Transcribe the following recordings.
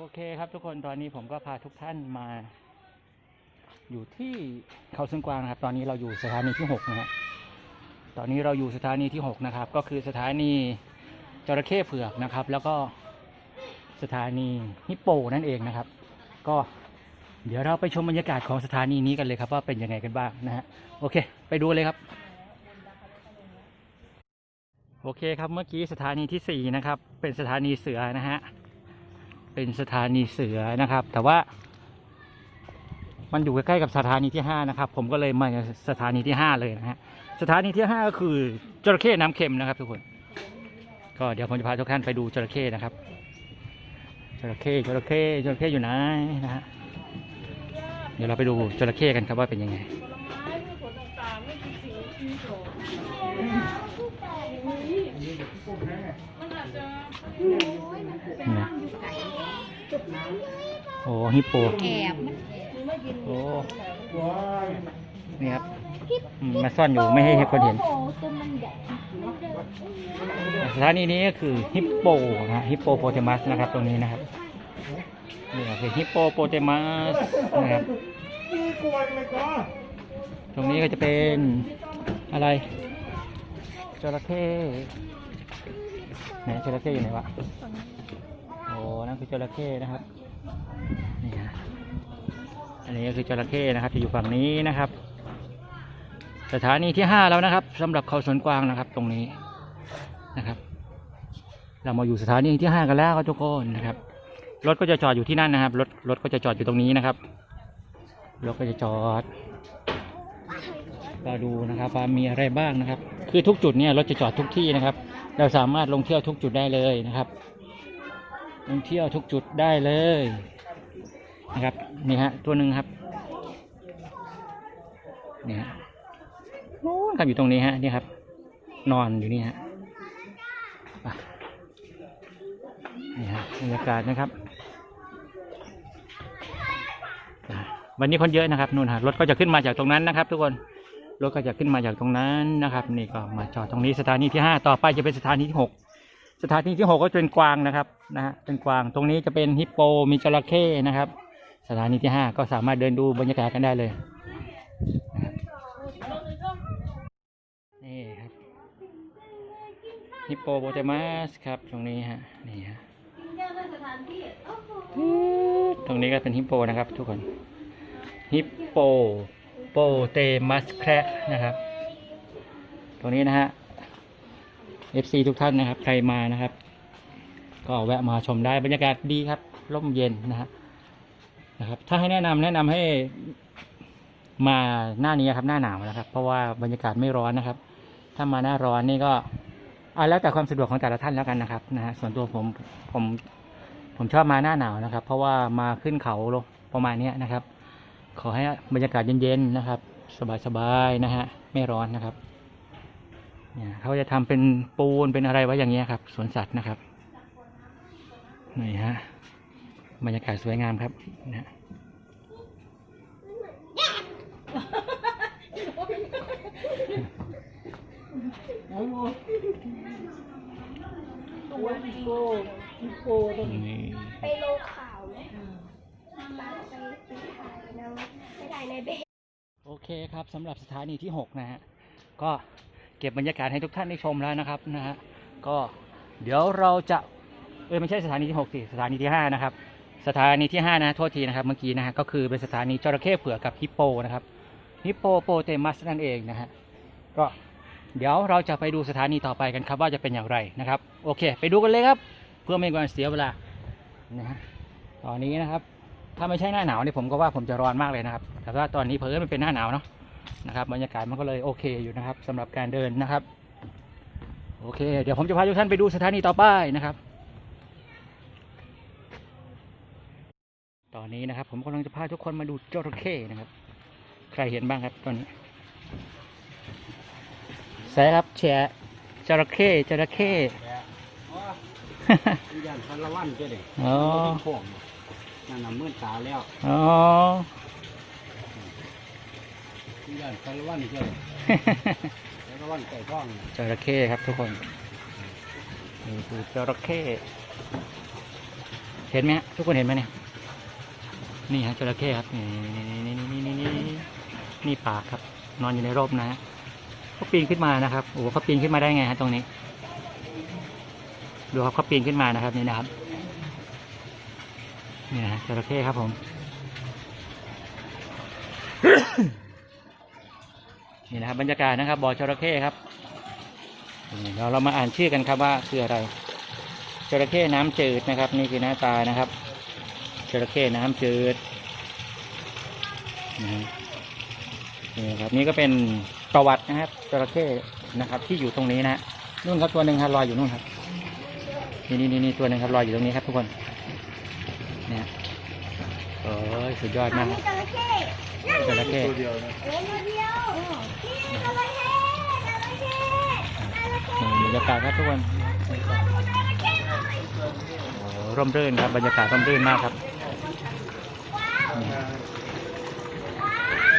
โอเคครับทุกคนตอนนี้ผมก็พาทุกท่านมา อยู่ที่เขาซึ่งกวางนะครับ ตอนนี้เราอยู่สถานีที่หกนะฮะตอนนี้เราอยู่สถานีที่หกนะครับ ก็คือสถานีจระเข้เผือกนะครับ แล้วก็สถานีฮิปโปนั่นเองนะครับ ก็เดี๋ยวเราไปชมบรรยากาศของสถานีนี้กันเลยครับ ว่าเป็นยังไงกันบ้างนะฮะโอเค ไปดูเลยครับ โอเคครับเมื่อกี้สถานีที่สี่นะครับ เป็นสถานีเสือนะฮะ เป็นสถานีเสือนะครับ แต่ว่า มันอยู่ใกล้ๆกับสถานีที่ห้านะครับ ผมก็เลยมาสถานีที่ห้าเลยนะฮะสถานีที่ห้าก็คือจระเข้น้ำเค็มนะครับ ทุกคน ก็เดี๋ยวผมจะพาทุกท่านไปดูจระเข้นะครับจระเข้จระเข้จระเข้อยู่ไหนนะฮะเดี๋ยวเราไปดูจระเข้กันครับว่าเป็นยังไง ผลไม้พืชผลต่างๆไม่กี่สิ่งมีโสมมันอาจจะนะโอ้ฮิปโปแอบมันโอ้นี่ครับอืมมาซ่อนอยู่ไม่ให้คนเห็น โอ้โหตัวมันใหญ่สถานีนี้ก็คือฮิปโปนะฮะฮิปโปโปเตมัสนะครับตรงนี้นะครับนี่คือฮิปโปโปเตมัสนะครับตรงนี้ก็จะเป็นอะไรจระเข้ ไหนจระเข้อยู่ไหนวะโอ้นั่นคือจระเข้นะครับนี่ฮะอันนี้ก็คือจระเข้นะครับจะอยู่ฝั่งนี้นะครับ สถานีที่ห้าแล้วนะครับสำหรับเขาสวนกวางนะครับ ตรงนี้นะครับ เรามาอยู่สถานีที่ห้ากันแล้วครับทุกคนนะครับรถก็จะจอดอยู่ที่นั่นนะครับรถรถก็จะจอดอยู่ตรงนี้นะครับรถก็จะจอดก็ดูนะครับว่ามีอะไรบ้างนะครับ คือทุกจุดเนี่ยรถจะจอดทุกที่นะครับ เราสามารถลงเที่ยวทุกจุดได้เลยนะครับ ลงเที่ยวทุกจุดได้เลยนะครับนี่ฮะตัวหนึ่งครับนี่ฮะโน้นครับอยู่ตรงนี้ฮะนี่ครับ นอนอยู่นี่ฮะนี่ฮะบรรยากาศนะครับวันนี้คนเยอะนะครับนู่นฮะรถก็จะขึ้นมาจากตรงนั้นนะครับ ทุกคน รถก็จะขึ้นมาจากตรงนั้นนะครับ นี่ก็มาจอดตรงนี้สถานีที่ห้าต่อไปจะเป็นสถานีที่หกสถานีที่หกก็จะเป็นกวางนะครับนะฮะเป็นกวางตรงนี้จะเป็นฮิปโปมีจระเข้นะครับ สถานีที่ห้าก็สามารถเดินดูบรรยากาศกันได้เลยนะครับนี่ครับฮิปโปโปเตมัสครับตรงนี้ฮะนี่ฮะตรงนี้ก็เป็นฮิปโปนะครับทุกคนฮิปโปโปเตมัสแคระนะครับ ตรงนี้นะฮะ FC ทุกท่านนะครับ ใครมานะครับ ก็แวะมาชมได้บรรยากาศดีครับ ร่มเย็นนะฮะนะครับ ถ้าให้แนะนำแนะนำให้มาหน้านี้ครับ หน้าหนาวนะครับ เพราะว่าบรรยากาศไม่ร้อนนะครับ ถ้ามาหน้าร้อนนี่ก็อ่าแล้วแต่ความสะดวกของแต่ละท่านแล้วกันนะครับนะฮะส่วนตัวผมผมผมชอบมาหน้าหนาวนะครับ เพราะว่ามาขึ้นเขาลงประมาณนี้นะครับ ขอให้บรรยากาศเย็นๆนะครับ สบายๆนะฮะไม่ร้อนนะครับเนี่ยเขาจะทำเป็นปูนเป็นอะไรไว้อย่างเงี้ยครับสวนสัตว์นะครับนี่ฮะบรรยากาศสวยงามครับนะฮะตัวฮิปโปฮิปโปตัวนี้นี่ไปลงข่าวไห มไปไปไปถ่ายนะไปถ่ายในเบสโอเคครับสำหรับสถานีที่ 6 นะฮะ ก็เก็บบรรยากาศให้ทุกท่านได้ชมแล้วนะครับนะฮะ ก็เดี๋ยวเราจะเออไม่ใช่สถานีที่6สิสถานีที่ 5 นะครับ สถานีที่ 5 นะโทษทีนะครับเมื่อกี้นะฮะก็คือเป็นสถานีจระเข้เผือกกับฮิปโปนะครับฮิปโปโปเตมัสนั่นเองนะฮะก็เดี๋ยวเราจะไปดูสถานีต่อไปกันครับว่าจะเป็นอย่างไรนะครับ โอเค ไปดูกันเลยครับ เพื่อไม่ให้การเสียเวลานะฮะตอนนี้นะครับ ถ้าไม่ใช่หน้าหนาวนี่ผมก็ว่าผมจะร้อนมากเลยนะครับ แต่ว่าตอนนี้เพิ่มันเป็นหน้าหนาวเนาะนะครับบรรยากาศมันก็เลยโอเคอยู่นะครับสำหรับการเดินนะครับ โอเค เดี๋ยวผมจะพาทุกท่านไปดูสถานีต่อไปนะครับ ตอนนี้นะครับ ผมกำลังจะพาทุกคนมาดูจระเข้นะครับ ใครเห็นบ้างครับตอนนี้ใส่ครับแชร์จระเข้จระเข้ยันพันละวันเจ้าเด็กอ๋อโค้ง นั่นน่ะมื่นตาแล้วอ๋อยันพันละวันเจ้าเด็กพันละวันไก่ท้องจระเข้ครับทุกคนนี่คือจระเข้เห็นไหมฮะทุกคนเห็นไหมเนี่ยนี่ฮะจระเข้ครับนี่นี่นี่นี่นี่นี่นี่ปากครับ นอนอยู่ในร่มนะฮะเขาปีนขึ้นมานะครับโอ้โหเขาปีนขึ้นมาได้ไงฮะตรงนี้ ดูครับเขาปีนขึ้นมานะครับนี่นะครับ นี่นะจระเข้ครับผม นี่นะครับบรรยากาศนะครับบ่อจระเข้ครับเราเรามาอ่านชื่อกันครับว่าคืออะไรจระเข้น้ำจืดนะครับ นี่คือหน้าตานะครับจระเข้น้ำจืดนี่ครับนี่ก็เป็นประวัตินะครับจระเข้นะครับ ที่อยู่ตรงนี้นะฮะนู่นครับตัวหนึ่งครับลอยอยู่นู่นครับนี่นี่นี่ตัวหนึ่งครับลอยอยู่ตรงนี้ครับทุกคน เนี่ยโอ้ยสุดยอดมากมีครับจระเข้นั่นจระเข้ตัวเดียวนะเห็นตัวเดียวนี่จระเข้จระเข้จระเข้นี่บรรยากาศครับทุกคนดูจระเข้หน่อยโอ้โหร่มรื่นครับบรรยากาศร่มรื่นมากครับ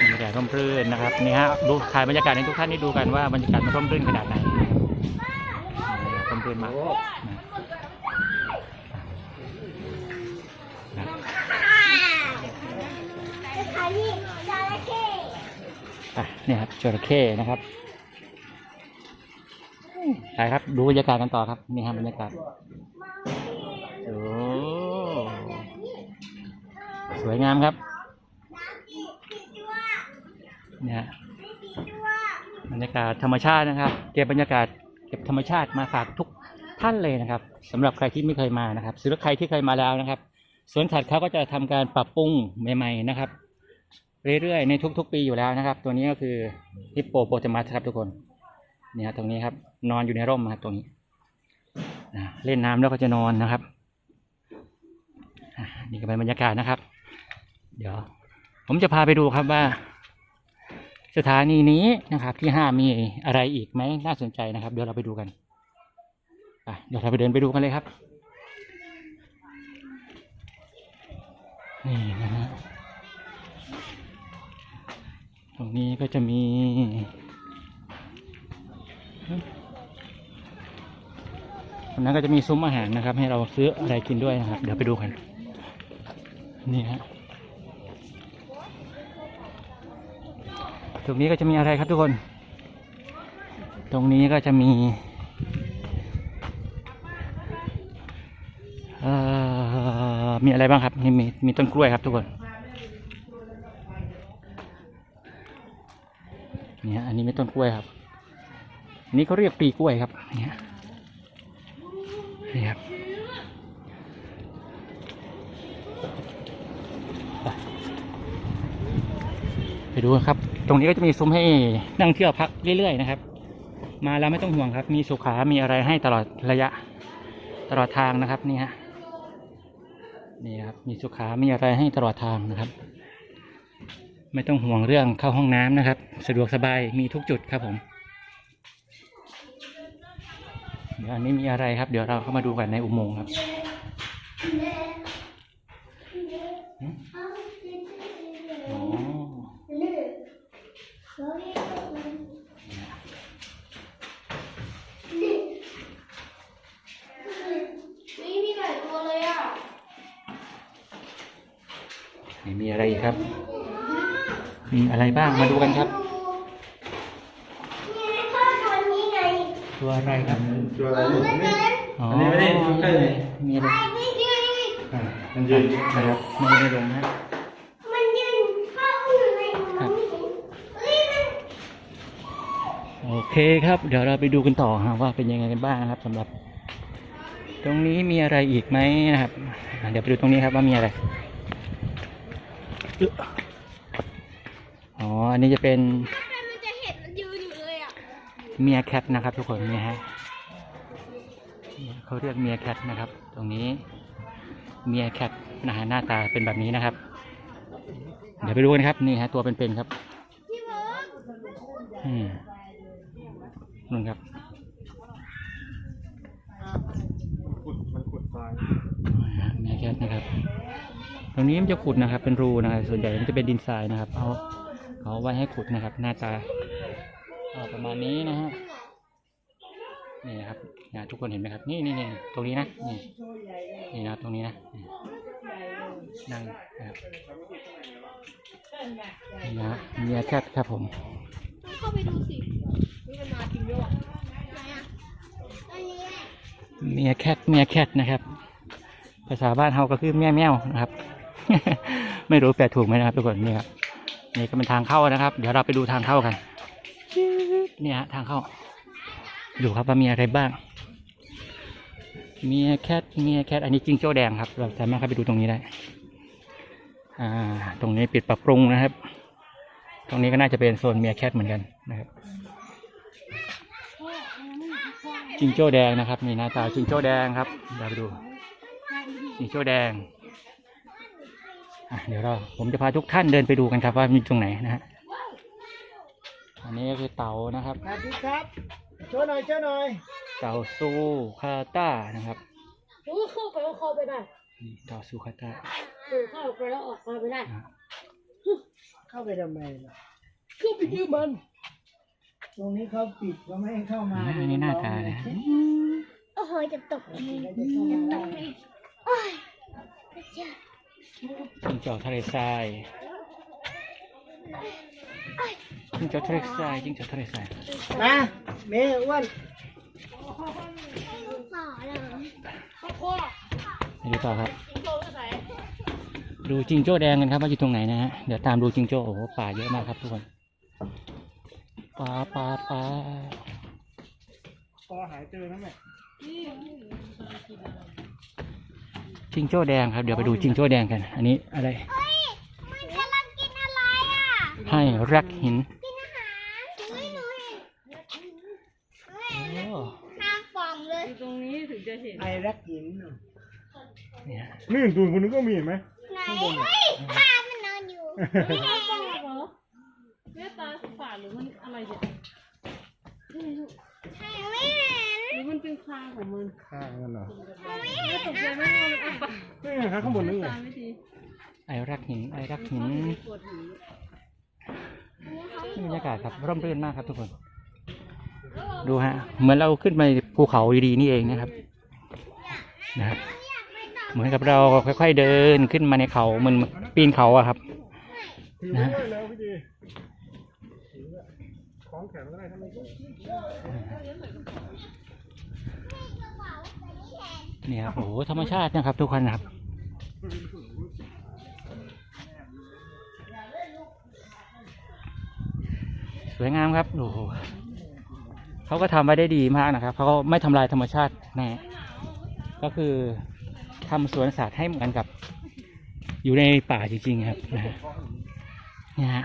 นี่บรรยากาศร่มรื่นนะครับนี่ฮะดูถ่ายบรรยากาศให้ทุกท่านได้ดูกันว่าบรรยากาศมันร่มรื่นขนาดไหนนี่ร่มรื่นมาก เนี่ยครับจระเข้นะครับไปครับ ดูบรรยากาศกันต่อครับ นี่ฮะบรรยากาศโอ้สวยงามครับเนี่ยบรรยากาศธรรมชาตินะครับ เก็บบรรยากาศเก็บธรรมชาติมาฝากทุกท่านเลยนะครับสำหรับใครที่ไม่เคยมานะครับสำหรับใครที่เคยมาแล้วนะครับสวนสัตว์เขาก็จะทำการปรับปรุงใหม่ ๆ นะครับ เรื่อยๆในทุก ๆ ปีอยู่แล้วนะครับ ตัวนี้ก็คือฮิปโปโปเตมัสครับทุกคนเนี่ยครับตรงนี้ครับ นอนอยู่ในร่มครับตรงนี้เล่นน้ำแล้วก็จะนอนนะครับนี่ก็เป็นบรรยากาศนะครับ เดี๋ยว ผมจะพาไปดูครับว่า สถานีนี้นะครับ ที่ห้ามีอะไรอีกไหมน่าสนใจนะครับ เดี๋ยวเราไปดูกันไปเดี๋ยวเราไปเดินไปดูกันเลยครับนี่นะฮะ ตรงนี้ก็จะมี ตรงนั้นก็จะมีซุ้มอาหารนะครับ ให้เราซื้ออะไรกินด้วยนะครับ เดี๋ยวไปดูกัน นี่ฮะ ตรงนี้ก็จะมีอะไรครับทุกคน ตรงนี้ก็จะมีมีอะไรบ้างครับ มีมีต้นกล้วยครับทุกคน เนี่ยอันนี้ไมีต้นกล้วยครับนนี้เขาเรียกปีกล้วยครับเนี่ยนี่ครับไปดูครับ ตรงนี้ก็จะมีซุ้มให้นั่งเที่ยวพักเรื่อยๆนะครับ มาแล้วไม่ต้องห่วงครับ มีสุขา มีอะไรให้ตลอดระยะตลอดทางนะครับนี่ฮะนี่ครับมีสุขา มีอะไรให้ตลอดทางนะครับ ไม่ต้องห่วงเรื่องเข้าห้องน้ำนะครับ สะดวกสบายมีทุกจุดครับผมเดี๋ยวอันนี้มีอะไรครับ เดี๋ยวเราเข้ามาดูกันในอุโมงค์ครับหืมอ๋อนี่มีหลายตัวเลยอะนี่มีอะไรอีกครับ มีอะไรบ้างมาดูกันครับนี่พ่อตัวนี้ไงตัวอะไรครับตัวอะไรลูกมันนี่เดินอ๋ออันนี้ไม่ได้ใกล้เลยมีอะไรไอ้นี่นี่นี่อ่ามันยืนนะครับไม่ได้ลงนะมันยืนเข้าอยู่ในมือเฮ้ยมันโอเคครับ เดี๋ยวเราไปดูกันต่อฮะว่าเป็นยังไงกันบ้างนะครับสำหรับ ตรงนี้มีอะไรอีกไหมนะครับอ่าเดี๋ยวไปดูตรงนี้ครับว่ามีอะไรอึ๊ะอ๋ออั นนี้จะเป็นมันจะเห็นมันยืนอยู่เลยอะเมียแคทนะครับ ทุกคนเนี่ยฮะเขาเรียกเมียแคทนะครับ ตรงนี้เมียแคทนะฮะหน้าตาเป็นแบบนี้นะครับ เดี๋ยวไปดูกันครับ นี่ฮะตัวเป็นๆครับพี่เบิร์ดอืมนู่นครับขุดมันขุดทรายเมียแคทนะครับ ตรงนี้มันจะขุดนะครับ เป็นรูนะครับส่วนใหญ่มันจะเป็นดินทรายนะครับเขา เขาไว้ให้ขุดนะครับหน้าตาอ่าประมาณนี้นะฮะนี่นะครับนะทุกคนเห็นไหมครับ นี่นี่นี่ตรงนี้นะนี่นี่นะครับตรงนี้นะนี่นั่งนะครับนี่นะเมียแคทครับผมเข้าไปดูสินี่มันมาจริงด้วยไหนอะอันนี้เมียแคทเมียแคทนะครับ ภาษาบ้านเฮาก็คือแม่แมวนะครับ ไม่รู้แปลถูกไหมนะครับทุกคนนี่ครับ นี่ก็เป็นทางเข้านะครับ เดี๋ยวเราไปดูทางเข้ากันเนี่ยฮะทางเข้า ดูครับว่ามีอะไรบ้าง มีแคทมีแคทอันนี้จิงโจ้แดงครับ เราสามารถเข้าไปดูตรงนี้ได้ อ่า ตรงนี้ปิดปรับปรุงนะครับ ตรงนี้ก็น่าจะเป็นโซนเมียแคทเหมือนกันนะครับจิงโจ้แดงนะครับนี่หน้าตาจิงโจ้แดงครับเดี๋ยวไปดูจิงโจ้แดง เดี๋ยวเราผมจะพาทุกท่านเดินไปดูกันครับว่ามีตรงไหนนะฮะอันนี้ก็คือเต่านะครับสวัสดีครับโชว์หน่อยโชว์หน่อยเต่าซูคาต้านะครับโอ้เข้าไปก็เข้าไปได้นี่เต่าซูคาต้าเออเข้าไปแล้วออกมาไม่ได้อะเข้าไปทำไมล่ะเข้าไปยืมมัน ตรงนี้เขาปิดเขาไม่ให้เข้ามาอ่าอันนี้หน้าตานะโอ้โหจะตกเองจะเข้ามาได้โอ้ยจะจิ งจอกทะเลทรายจิงจอกทะเลทรายจิงจอกทะเลทรายมาเมย์อ้วนต่อเลยไปดูต่อครับ ดูจิงโจ้แดงกันครับว่าอยู่ตรงไหนนะฮะ เดี๋ยวตามดูจิงโจ้โอ้โหป่าเยอะมากครับทุกคนป่าป่าป่าคอหายเจอนะแม่ จิงโจ้แดงครับ เดี๋ยวไปดูจิงโจ้แดงกัน อันนี้อะไรเฮ้ยมันกำลังกินอะไรอะ ให้รักหินกินอาหารเฮ้ยหนูเห็นเฮ้ยโอ้ข้างฟองเลยตรงนี้ถึงจะเห็นไอรักหินน่ะเนี่ยนี่ดูคนนึงก็มีเห็นไหมไหนเฮ้ยข้ามันนอนอยู่นี่ไงเหรอแม่ตาฝาดหรือมันอะไรเนี่ยใช่ไม่เห็นห รือมันเป็นคางของมันข้างกันเหรอไม่เห็นตกใจไหมว่ามันอ้าปากนี่ไงครับข้างบนนี่ไงตาไม่ดีไอรักหินไอรักหินปวดหูนี่บรรยากาศครับร่มรื่นมากครับทุกคน ดูฮะ เหมือนเราขึ้นไปภูเขาดีๆนี่เองนะครับ นะครับ เหมือนกับเราค่อยๆเดินขึ้นมาในเขาเหมือนปีนเขาอะครับถือนะไว้ด้วยแล้วพี่ดีถือไว้ของแข็งก็ได้ถ้าไม่ เนี่ยครับโอ้โหธรรมชาตินะครับ ทุกคนนะครับสวยงามครับโอ้โหเขาก็ทำไว้ได้ดีมากนะครับเขาก็ไม่ทำลายธรรมชาติแน่ก็คือทำสวนสัตว์ให้เหมือนกับ อยู่ในป่าจริงๆครับนะฮะเนี่ยฮะ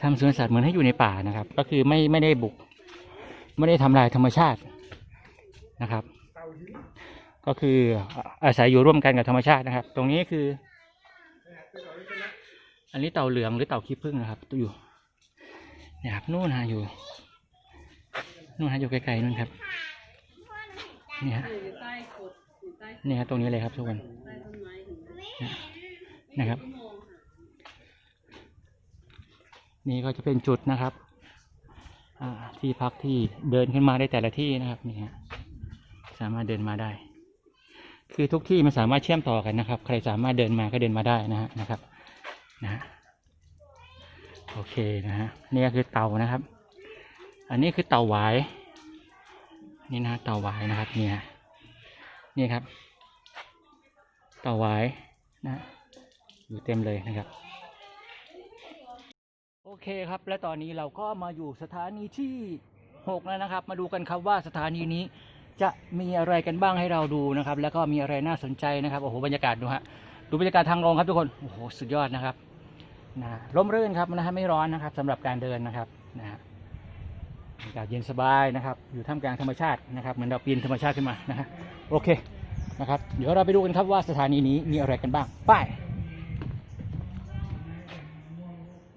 ทำสวนสัตว์เหมือนให้อยู่ในป่านะครับ ก็คือไม่ไม่ได้บุก ไม่ได้ทำลายธรรมชาตินะครับ ก็คืออาศัยอยู่ร่วมกันกับธรรมชาตินะครับ ตรงนี้คือ อันนี้เต่าเหลืองหรือเต่าขี้ผึ้งนะครับตัวอยู่นี่ยครับนู่นฮะอยู่นู่นฮะอยู่ไกลๆนู่นครับนี่ฮะนี่ฮะตรงนี้เลยครับทุกคนนะครับ นี่ก็จะเป็นจุดนะครับที่พักที่เดินขึ้นมาได้แต่ละที่นะครับนี่ฮะสามารถเดินมาได้ คือทุกที่มันสามารถเชื่อมต่อกันนะครับ ใครสามารถเดินมาก็เดินมาได้นะฮะนะครับนะฮะโอเคนะฮะนี่ก็คือเต่านะครับ อันนี้คือเต่าหวายนี่นะเต่าหวายนะครับนี่ยนี่ครับ เต่าหวายนะฮะอยู่เต็มเลยนะครับ โอเคครับ และตอนนี้เราก็มาอยู่สถานีที่หกแล้วนะครับ มาดูกันครับว่าสถานีนี้ จะมีอะไรกันบ้างให้เราดูนะครับ แล้วก็มีอะไรน่าสนใจนะครับโอ้โหบรรยากาศดูฮะดูบรรยากาศทางลงครับทุกคนโอ้โหสุดยอดนะครับนะร่มรื่นครับนะฮะไม่ร้อนนะครับสำหรับการเดินนะครับนะฮะบรรยากาศเย็นสบายนะครับ อยู่ท่ามกลางธรรมชาตินะครับเหมือนเราปีนธรรมชาติขึ้นมานะฮะโอเคนะครับ เดี๋ยวเราไปดูกันครับว่าสถานีนี้มีอะไรกันบ้างไป